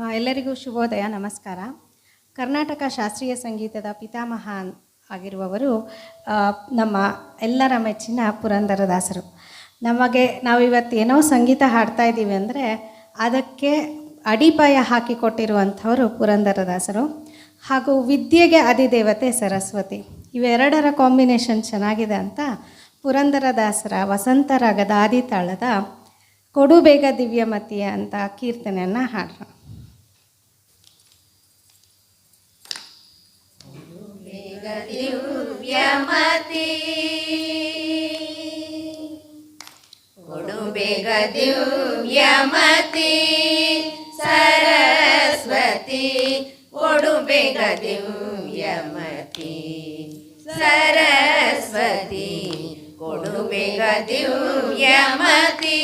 ಎಲ್ಲರಿಗೂ ಶುಭೋದಯ, ನಮಸ್ಕಾರ. ಕರ್ನಾಟಕ ಶಾಸ್ತ್ರೀಯ ಸಂಗೀತದ ಪಿತಾಮಹ ಆಗಿರುವವರು ನಮ್ಮ ಎಲ್ಲರ ಮೆಚ್ಚಿನ ಪುರಂದರದಾಸರು ನಮಗೆ ನಾವಿವತ್ತು ಏನೋ ಸಂಗೀತ ಹಾಡ್ತಾ ಇದ್ದೀವಿ ಅಂದರೆ, ಅದಕ್ಕೆ ಅಡಿಪಾಯ ಹಾಕಿಕೊಟ್ಟಿರುವಂಥವರು ಪುರಂದರದಾಸರು ಹಾಗೂ ವಿದ್ಯೆಗೆ ಅಧಿದೇವತೆ ಸರಸ್ವತಿ. ಇವೆರಡರ ಕಾಂಬಿನೇಷನ್ ಚೆನ್ನಾಗಿದೆ ಅಂತ ಪುರಂದರದಾಸರ ವಸಂತರಾಗದ ಆದಿತಾಳದ ಕೊಡುಬೇಗ ದಿವ್ಯಮತಿ ಅಂತ ಕೀರ್ತನೆಯನ್ನು ಹಾಡ್ರ. ದಿವ್ಯಮತಿ ಕೊಡು ಬೇಗ ದಿವ್ಯಮತಿ ಸರಸ್ವತಿ ಕೊಡು ಬೇಗ ದಿವ್ಯಮತಿ ಸರಸ್ವತಿ ಕೊಡು ಬೇಗ ದಿವ್ಯಮತಿ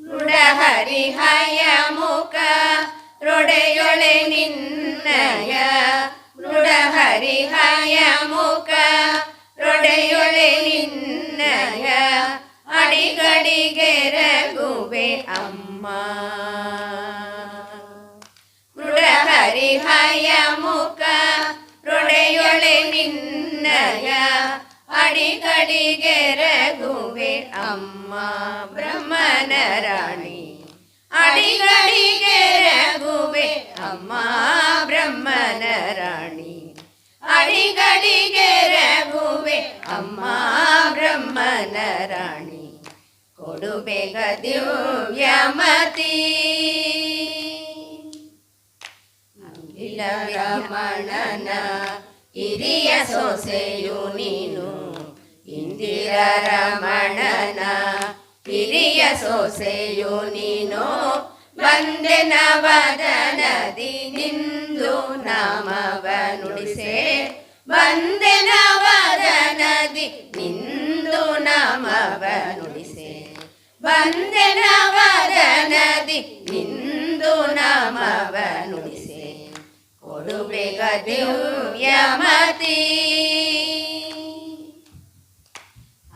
ಮೃಡಹರಿಹಯ ಮುಖ ರೊಡೆಯೊಳೆ ನಿನ್ನಯ ಮೃಡಹರಿಹಯ ಮುಖ ರೊಡೆಯೊಳೆ ನಿನ್ನಯ ಅಡಿಗಡಿಗೆ ರಘುವೆ ಅಮ್ಮ ಮೃಡಹರಿಹಯ ಮುಖ ರೊಡೆಯೊಳೆ ನಿನ್ನಯ ಅಡಿಗಡಿಗೆ ರಘುವೆ ಅಮ್ಮ ಬ್ರಹ್ಮನ ರಾಣಿ ಅಡಿಗಡಿಗೆ ರಘುವೆ, ಅಮ್ಮ ಬ್ರಹ್ಮನ ರಾಣಿ. ಅಡಿಗಡಿಗೆ ರಘುವೆ, ಅಮ್ಮ ಬ್ರಹ್ಮನ ರಾಣಿ. ಕೊಡುಬೇಗ ದಿವ್ಯಮತಿ ಅಂಬಿಲ ರಮಣನ ಹಿರಿಯ ಸೊಸೆಯು ನೀನು. ಇಂದಿರ ರಮಣನ ಸೊಸೆಯು ನೀನು ಬಂದೆ ನವದನದಿ ನಿಂದು ನಾಮವ ನುಡಿಸೆ. ಬಂದೆ ನವದನದಿ ನಿಂದು ನಾಮವ ನುಡಿಸೆ. ಬಂದೆ ನವದನದಿ ನಿಂದು ನಾಮವ ನುಡಿಸೆ. ಕೊಡುಬೇಗ ದಿವ್ಯಮತಿ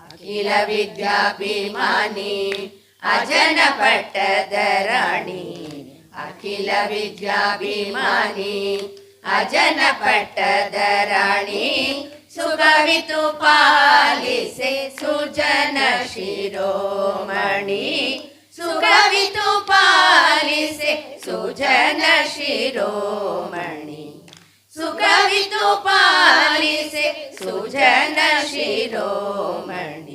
ಅಖಿಲ ವಿದ್ಯಾಭಿಮಾನಿ अजनपट्टधराणि, अखिलविद्याभिमानि, अजनपट्टधराणि सुगवितु पालिसे सुजन शिरोमणि सुगवितु पालिसे सुजन शिरोमणि सुगवितु पालिसे सुजन शिरोमणि।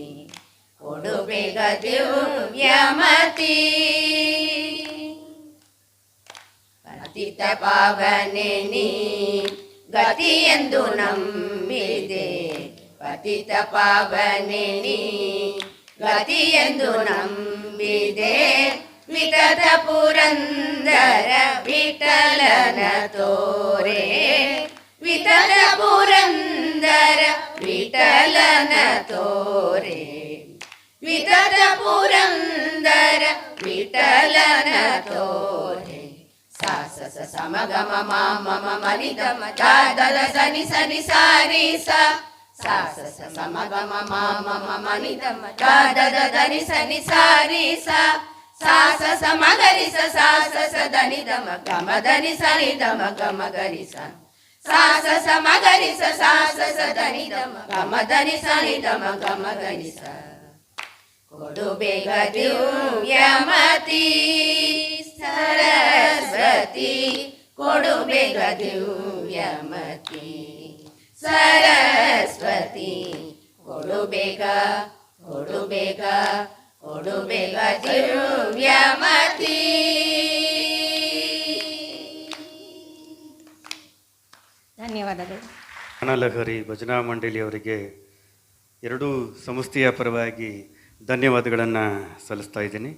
दिव्यमति पतितपावनिनि गति यन्तु नम्बिते पतितपावनिनि गति यन्तु नम्बिते वितत पुरन्दर विठलन तोरे वितत पुरन्दर विठलन तोरे जगत पुरन्दर विठलन तोरे सा स समगम मा मम मलिदम चादर सनि सनि सारि सा सा स समगम मा मम मलिदम चादर धनि सनि सारि सा सा स समगरि स सा स स धनि दम गम धनि सनि दम गम गरि सा सा स समगरि स सा स स धनि दम गम धनि सनि दम गम गरि सा ದಿವ್ಯಮತಿ ಸರಸ್ವತಿ ಕೊಡು ಬೇಗ ದಿವ್ಯಮತಿ ಸರಸ್ವತಿ ಕೊಡುಬೇಗ ಬೇಗ ಕೊಡು ಬೇಗ ಕೊಡು ಬೇಗ ದಿವ್ಯಮತಿ ಧನ್ಯವಾದಗಳು. ಗಾನಲಹರಿ ಭಜನಾ ಮಂಡಳಿಯವರಿಗೆ ಎರಡೂ ಸಂಸ್ಥೆಯ ಪರವಾಗಿ ಧನ್ಯವಾದಗಳನ್ನು ಸಲ್ಲಿಸ್ತಾ ಇದ್ದೀನಿ.